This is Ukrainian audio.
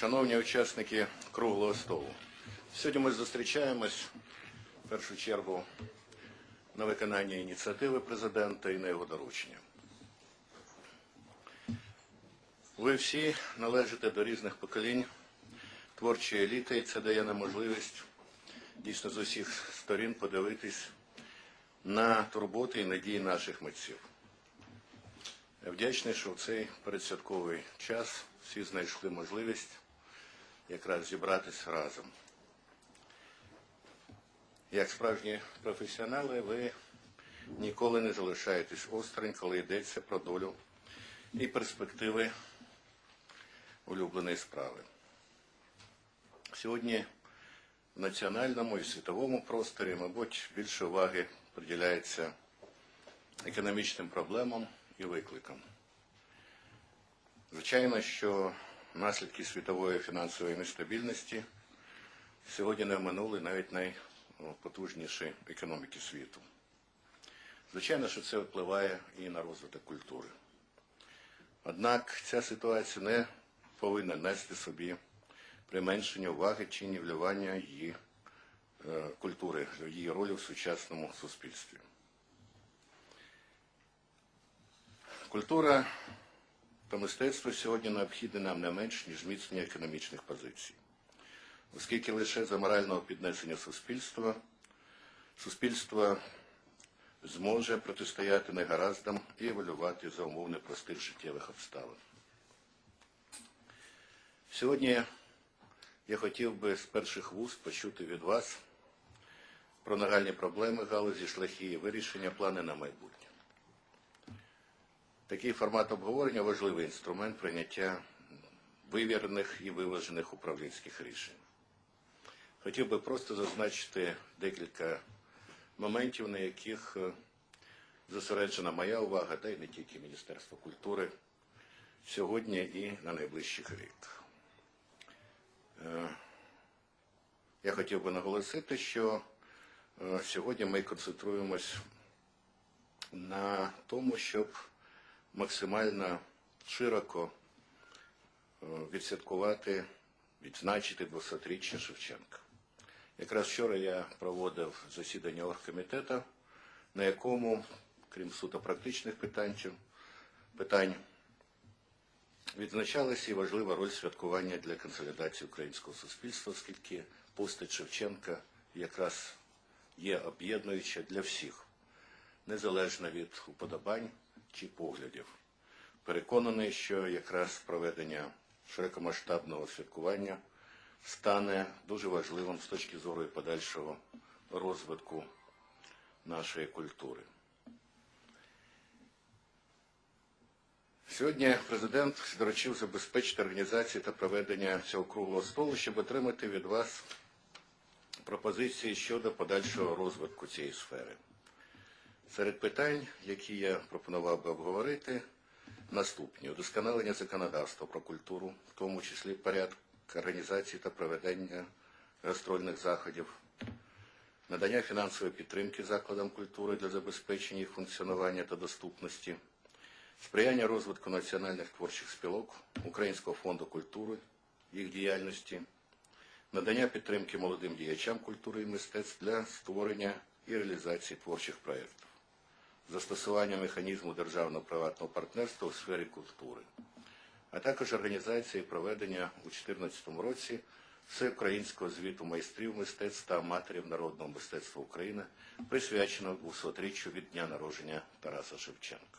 Шановні учасники круглого столу, сьогодні ми зустрічаємось в першу чергу на виконання ініціативи президента і на його доручення. Ви всі належите до різних поколінь творчої еліти, і це дає нам можливість дійсно з усіх сторін подивитись на турботи і надії наших митців. Я вдячний, що в цей передсвятковий час всі знайшли можливість якраз зібратися разом. Як справжні професіонали, ви ніколи не залишаєтесь осторонь, коли йдеться про долю і перспективи улюбленої справи. Сьогодні в національному і світовому просторі, мабуть, більше уваги приділяється економічним проблемам і викликам. Звичайно, що наслідки світової фінансової нестабільності сьогодні не оминули навіть найпотужніші економіки світу. Звичайно, що це впливає і на розвиток культури. Однак ця ситуація не повинна нести собі применшення уваги чи нівелювання її е, культури, її ролі в сучасному суспільстві. Культура та мистецтво сьогодні необхідне нам не менш, ніж зміцнення економічних позицій. Оскільки лише за морального піднесення суспільства суспільство зможе протистояти негараздам і еволювати за умов непростих життєвих обставин. Сьогодні я хотів би з перших вуст почути від вас про нагальні проблеми галузі, шляхи вирішення, плани на майбутнє. Такий формат обговорення важливий інструмент прийняття вивірених і виважених управлінських рішень. Хотів би просто зазначити декілька моментів, на яких е, зосереджена моя увага, та й не тільки Міністерство культури сьогодні і на найближчих рік. Е, Я хотів би наголосити, що е, сьогодні ми концентруємось на тому, щоб максимально широко е, відсвяткувати, відзначити 200-річчя Шевченка. Якраз вчора я проводив засідання оргкомітету, на якому, крім суто практичних питань, питань відзначалася і важлива роль святкування для консолідації українського суспільства, оскільки постать Шевченка якраз є об'єднуюча для всіх, незалежно від уподобань чи поглядів. Переконаний, що якраз проведення широкомасштабного святкування стане дуже важливим з точки зору і подальшого розвитку нашої культури. Сьогодні президент доручив забезпечити організацію та проведення цього круглого столу, щоб отримати від вас пропозиції щодо подальшого розвитку цієї сфери. Серед питань, які я пропонував би обговорити, наступні. Удосконалення законодавства про культуру, в тому числі порядок організації та проведення гастрольних заходів, надання фінансової підтримки закладам культури для забезпечення їх функціонування та доступності, сприяння розвитку національних творчих спілок, Українського фонду культури, їх діяльності, надання підтримки молодим діячам культури і мистецтв для створення і реалізації творчих проєктів, застосування механізму державно-приватного партнерства у сфері культури, а також організації проведення у 2014 році всеукраїнського звіту майстрів мистецтв та аматорів народного мистецтва України, присвяченого 200-річчю від дня народження Тараса Шевченка.